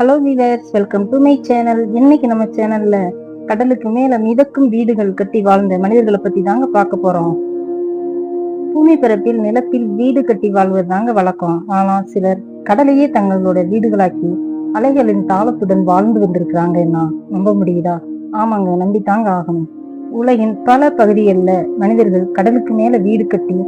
Hello viewers welcome to my channel இன்னைக்கு நம்ம சேனல்ல கடலுக்கு மேல மிதக்கும் வீடுகள் கட்டி வாழ்ந்த மனிதர்களை பத்தி தாங்க பார்க்க போறோம். பூமி பரப்பில் நிலத்தில் வீடு கட்டி வாழ்வது தாங்க வழக்கம். ஆனா சிலர் கடலையே தங்களோட வீடுகளாக்கி அலைகளின் தாளத்துடன் வாழ்ந்து வந்திருக்கிறாங்கன்னா நம்ப முடியுதா? ஆமாங்க நம்பித்தாங்க ஆகணும். உலகின் பல பகுதிகளில் மனிதர்கள் கடலுக்கு மேல வீடு கட்டி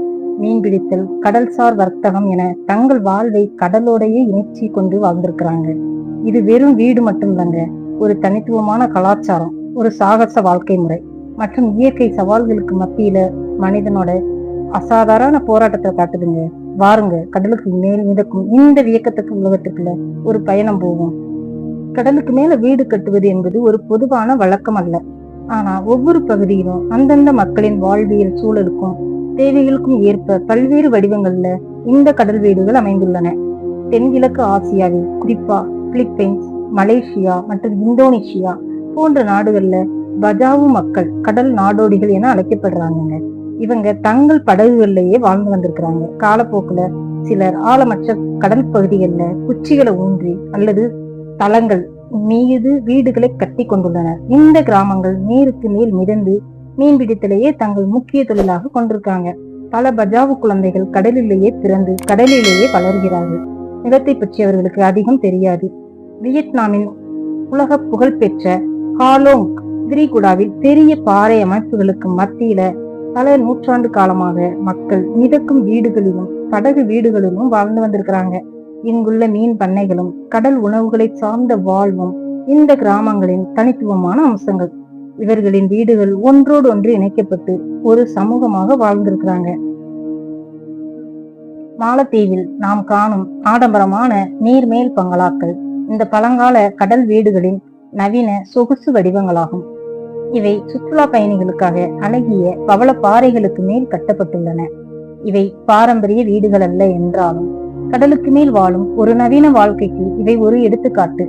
மீன் பிடித்தல் கடல்சார் வர்த்தகம் என தங்கள் வாழ்வை கடலோடையே இணைச்சி கொண்டு வாழ்ந்திருக்கிறாங்க. இது வெறும் வீடு மட்டும் இல்லைங்க ஒரு தனித்துவமான கலாச்சாரம் ஒரு சாகச வாழ்க்கை முறை மற்றும் இயற்கை சவால்களுக்கு மத்தியில மனிதனோட அசாதாரண போராட்டத்தை காட்டுதுங்க. வாருங்க கடலுக்கு மேல் மிதக்கும் இந்த வியக்கத்துக்கு உலகத்துக்குள்ள ஒரு பயணம் போகும் கடலுக்கு மேல வீடு கட்டுவது என்பது ஒரு பொதுவான வழக்கம் அல்ல. ஆனா ஒவ்வொரு பகுதியிலும் அந்தந்த மக்களின் வாழ்வியல் சூழலுக்கும் தேவைகளுக்கும் ஏற்ப பல்வேறு வடிவங்கள்ல இந்த கடல் வீடுகள் அமைந்துள்ளன. தென்கிழக்கு ஆசியாவில் குறிப்பா பிலிப்பைன்ஸ் மலேசியா மற்றும் இந்தோனேஷியா போன்ற நாடுகள்ல பஜாவு மக்கள் கடல் நாடோடிகள் என அழைக்கப்படுறாங்க இவங்க தங்கள் படகுகள்லயே வாழ்ந்து வந்திருக்கிறாங்க. காலப்போக்குல சிலர் ஆழமற்ற கடல் பகுதிகளில் குச்சிகளை ஊன்றி அல்லது தளங்கள் மீது வீடுகளை கட்டி கொண்டுள்ளனர். இந்த கிராமங்கள் நீருக்கு மேல் மிதந்து மீன்பிடித்தலையே தங்கள் முக்கிய தொழிலாக கொண்டிருக்காங்க பல பஜாவு குழந்தைகள் கடலிலேயே பிறந்து கடலிலேயே வளர்கிறார்கள். நிலத்தை பற்றி அவர்களுக்கு அதிகம் தெரியாது. வியட்நாமின் உலக புகழ்பெற்ற காலோங் திரிகுடாவில் பெரிய பாறை அமைப்புகளுக்கு மத்தியில பல நூற்றாண்டு காலமாக மக்கள் மிதக்கும் வீடுகளிலும் படகு வீடுகளிலும் வாழ்ந்து வந்திருக்கிறாங்க. இங்குள்ள மீன் பண்ணைகளும் கடல் உணவுகளை சார்ந்த வாழ்வும் இந்த கிராமங்களின் தனித்துவமான அம்சங்கள். இவர்களின் வீடுகள் ஒன்றோடு ஒன்று இணைக்கப்பட்டு ஒரு சமூகமாக வாழ்ந்திருக்கிறாங்க. மாலத்தீவில் நாம் காணும் ஆடம்பரமான நீர்மேல் பங்களாக்கள் இந்த பழங்கால கடல் வீடுகளின் நவீன சொகுசு வடிவங்களாகும். இவை சுற்றுலா பயணிகளுக்காக அழகிய பவள பாறைகளுக்கு மேல் கட்டப்பட்டுள்ளன. இவை பாரம்பரிய வீடுகள் அல்ல என்றாலும் கடலுக்கு மேல் வாழும் ஒரு நவீன வாழ்க்கைக்கு இவை ஒரு எடுத்துக்காட்டு.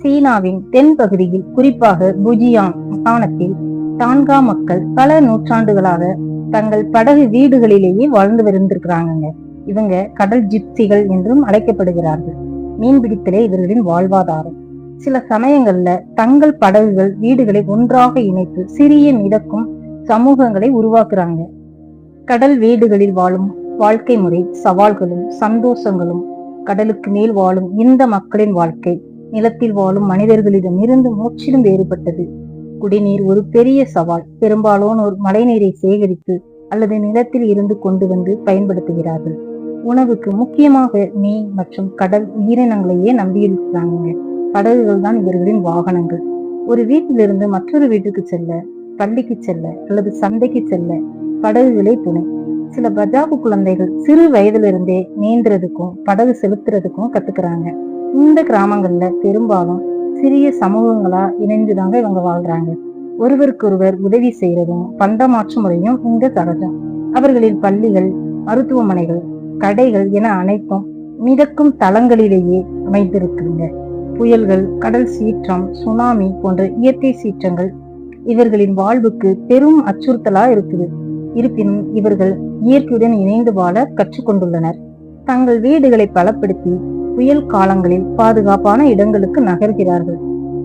சீனாவின் தென் பகுதியில் குறிப்பாக புஜியாங் மாகாணத்தில் டான்கா மக்கள் பல நூற்றாண்டுகளாக தங்கள் படகு வீடுகளிலேயே வாழ்ந்து வந்திருக்கிறாங்க இவங்க கடல் ஜிப்சிகள் என்றும் அழைக்கப்படுகிறார்கள். மீன்பிடித்தலே இவர்களின் வாழ்வாதாரம். சில சமயங்கள்ல தங்கள் படகுகள் வீடுகளை ஒன்றாக இணைத்து சிறிய மிதக்கும் சமூகங்களை உருவாக்குறாங்க. கடல் வீடுகளில் வாழும் வாழ்க்கை முறை சவால்களும் சந்தோஷங்களும் கடலுக்கு மேல் வாழும் இந்த மக்களின் வாழ்க்கை நிலத்தில் வாழும் மனிதர்களிடமிருந்து முற்றிலும் வேறுபட்டது. குடிநீர் ஒரு பெரிய சவால். பெரும்பாலானோர் மழைநீரை சேகரித்து அல்லது நிலத்தில் இருந்து கொண்டு வந்து பயன்படுத்துகிறார்கள். உணவுக்கு முக்கியமாக மீன் மற்றும் கடல் உயிரினங்களையே நம்பியிருக்கிறாங்க. படகுகள் தான் இவர்களின் வாகனங்கள். ஒரு வீட்டிலிருந்து மற்றொரு வீட்டுக்கு செல்ல பள்ளிக்கு செல்ல அல்லது சந்தைக்கு செல்ல படகுகளே துணை. சில பஜாபு குழந்தைகள் சிறு வயதிலிருந்தே நீந்துறதுக்கும் படகு செலுத்துறதுக்கும் கத்துக்கிறாங்க. இந்த கிராமங்கள்ல பெரும்பாலும் சிறிய சமூகங்களா இணைந்துதாங்க இவங்க வாழ்றாங்க. ஒருவருக்கொருவர் உதவி செய்யறதும் பண்டமாற்று முறையும் இங்க சகஜம் அவர்களின் பள்ளிகள் மருத்துவமனைகள் கடைகள் என அனைத்தும் மிதக்கும் தளங்களிலேயே அமைந்திருக்குங்க புயல்கள் கடல் சீற்றம் சுனாமி போன்ற இயற்கை சீற்றங்கள் இவர்களின் வாழ்வுக்கு பெரும் அச்சுறுத்தலா இருக்குது. இருப்பினும் இவர்கள் இயற்கையுடன் இணைந்து வாழ கற்றுக்கொண்டுள்ளனர். தங்கள் வீடுகளை பலப்படுத்தி புயல் காலங்களில் பாதுகாப்பான இடங்களுக்கு நகர்கிறார்கள்.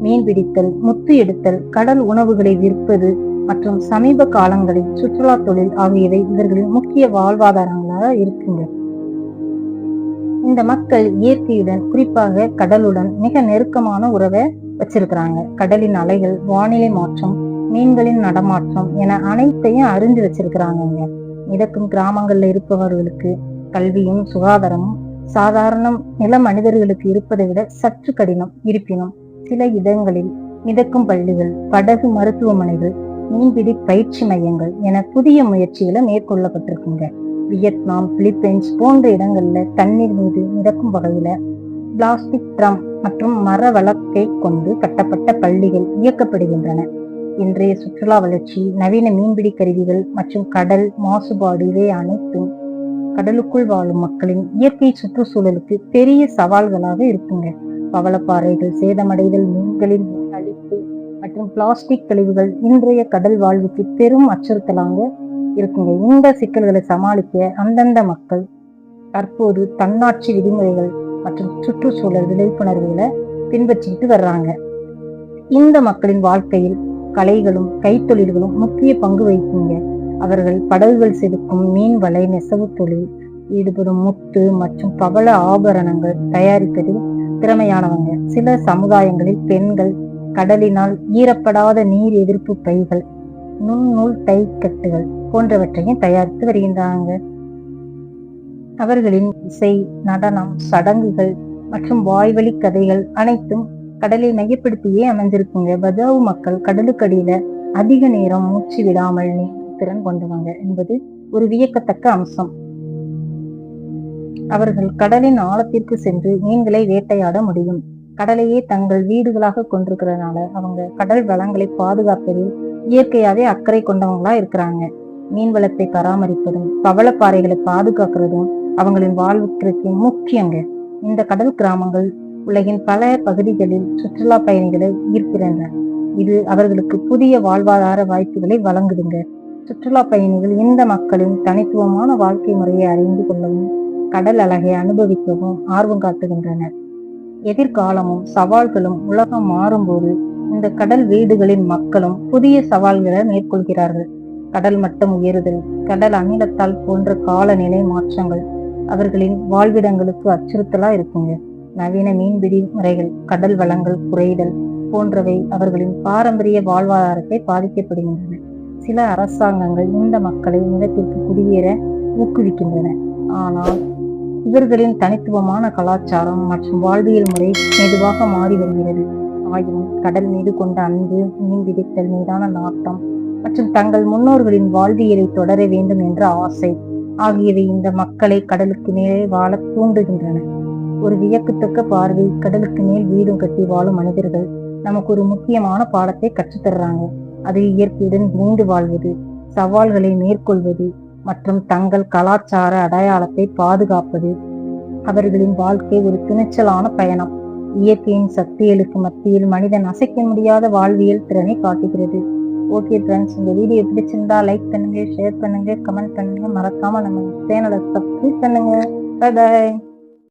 மீன் பிடித்தல் முத்து எடுத்தல் கடல் உணவுகளை விற்பது மற்றும் சமீப காலங்களில் சுற்றுலா தொழில் ஆகியவை இவர்களின் முக்கிய வாழ்வாதாரங்களாக இருக்குங்க இந்த மக்கள் இயற்கையுடன் குறிப்பாக கடலுடன் மிக நெருக்கமான உறவை வச்சிருக்கிறாங்க. கடலின் அலைகள் வானிலை மாற்றம் மீன்களின் நடமாற்றம் என அனைத்தையும் அறிஞ்சு வச்சிருக்கிறாங்க மிதக்கும் கிராமங்கள்ல இருப்பவர்களுக்கு கல்வியும் சுகாதாரமும் சாதாரண நில மனிதர்களுக்கு இருப்பதை விட சற்று கடினம். இருப்பினும் சில இடங்களில் மிதக்கும் பள்ளிகள் படகு மருத்துவமனைகள் மீன்பிடி பயிற்சி மையங்கள் என புதிய முயற்சிகளை மேற்கொள்ளப்பட்டிருக்குங்க. வியட்நாம் பிலிப்பைன்ஸ் போன்ற இடங்களில் தண்ணீர் மீது மிதக்கும் வகையில் பிளாஸ்டிக் ட்ரம் மற்றும் மர வழக்கை கொண்டு கட்டப்பட்ட பள்ளிகள் இயக்கப்படுகின்றன. இன்றைய சுற்றுலா வளர்ச்சி நவீன மீன்பிடி கருவிகள் மற்றும் கடல் மாசுபாடு இவை அனைத்தும் கடலுக்குள் வாழும் மக்களின் இயற்கை சுற்றுச்சூழலுக்கு பெரிய சவால்களாக இருக்குங்க. பவளப்பாறைகள் சேதமடைதல் மீன்களின் அழிப்பு மற்றும் பிளாஸ்டிக் கழிவுகள் இன்றைய கடல் வாழ்வுக்கு பெரும் அச்சுறுத்தலாக இருக்குங்க இந்த சிக்கல்களை சமாளிக்க அந்தந்த மக்கள் தற்போது தன்னாட்சி விதிமுறைகள் மற்றும் சுற்றுச்சூழல் விழிப்புணர்வுகளை பின்பற்றிட்டு வர்றாங்க. இந்த மக்களின் வாழ்க்கையில் கலைகளும் கைத்தொழில்களும் முக்கிய பங்கு வகிக்குங்க. அவர்கள் படகுகள் செதுக்கும் மீன் வலை நெசவு தொழில் ஈடுபடும் முத்து மற்றும் பவள ஆபரணங்கள் தயாரிப்பதில் திறமையானவங்க. சில சமுதாயங்களில் பெண்கள் கடலினால் ஈரப்படாத நீர் எதிர்ப்பு பைகள் நுண்ணூல் தைக்கட்டுகள் போன்றவற்றையும் தயாரித்து வருகின்றாங்க. அவர்களின் இசை நடனம் சடங்குகள் மற்றும் வாய்வழி கதைகள் அனைத்தும் கடலை மையப்படுத்தியே அமைஞ்சிருக்குங்க பஜாவு மக்கள் கடலுக்கடியில அதிக நேரம் மூச்சு விடாமல் திறன் கொண்டவங்க என்பது ஒரு வியக்கத்தக்க அம்சம். அவர்கள் கடலின் ஆழத்திற்கு சென்று மீன்களை வேட்டையாட முடியும். கடலையே தங்கள் வீடுகளாக கொண்டிருக்கிறதுனால அவங்க கடல் வளங்களை பாதுகாப்பதில் இயற்கையாவே அக்கறை கொண்டவங்களா இருக்கிறாங்க. மீன் வளத்தை பராமரிப்பதும் பவளப்பாறைகளை பாதுகாக்கிறதும் அவங்களின் வாழ்வுக்கு முக்கியங்க. இந்த கடல் கிராமங்கள் உலகின் பல பகுதிகளில் சுற்றுலா பயணிகளை ஈர்க்கின்றன. இது அவர்களுக்கு புதிய வாழ்வாதார வாய்ப்புகளை வழங்குதுங்க. சுற்றுலா பயணிகள் இந்த மக்களின் தனித்துவமான வாழ்க்கை முறையை அறிந்து கொள்ளவும் கடல் அழகை அனுபவிக்கவும் ஆர்வம் காட்டுகின்றனர் எதிர்காலமும் சவால்களும் உலகம் மாறும்போது இந்த கடல் வீடுகளின் மக்களும் புதிய சவால்களை மேற்கொள்கிறார்கள். கடல் மட்டம் உயருதல் கடல் அமிலத்தால் போன்ற காலநிலை மாற்றங்கள். அவர்களின் வாழ்விடங்களுக்கு அச்சுறுத்தலா இருக்குங்க. நவீன மீன்பிடி முறைகள் கடல் வளங்கள் குறைதல் போன்றவை அவர்களின் பாரம்பரிய வாழ்வாதாரத்தை பாதிக்கப்படுகின்றன. சில அரசாங்கங்கள் இந்த மக்களை நிலத்திற்கு குடியேற ஊக்குவிக்கின்றன. ஆனால் இவர்களின் தனித்துவமான கலாச்சாரம் மற்றும் வாழ்வியல் முறை மெதுவாக மாறி வருகிறது. ஆயினும் கடல் மீது கொண்ட அன்பு மீன் பிடித்தல் மீதான நாட்டம் மற்றும் தங்கள் முன்னோர்களின் வாழ்வியலை தொடர வேண்டும் என்ற ஆசை. ஆகியவை இந்த மக்களை கடலுக்கு மேலே வாழ தூண்டுகின்றன. ஒரு வியக்கத்தக்க பார்வை கடலுக்கு மேல் வீடும் கட்டி வாழும் மனிதர்கள் நமக்கு ஒரு முக்கியமான பாடத்தை கற்றுத்தர்றாங்க அது இயற்கையுடன் இணைந்து வாழ்வது சவால்களை மேற்கொள்வது மற்றும் தங்கள் கலாச்சார அடையாளத்தை பாதுகாப்பது அவர்களின் வாழ்க்கை ஒரு துணிச்சலான பயணம். இயற்கையின் சக்திகளுக்கு மத்தியில் மனிதன் அசைக்க முடியாத வாழ்வியல் திறனை காட்டுகிறது. ஓகே ஃப்ரெண்ட்ஸ் இந்த வீடியோ பிடிச்சிருந்தா லைக் பண்ணுங்க ஷேர் பண்ணுங்க கமெண்ட் பண்ணுங்க. மறக்காம நம்ம சேனலை சப்ஸ்கிரைப் பண்ணுங்க. பாய்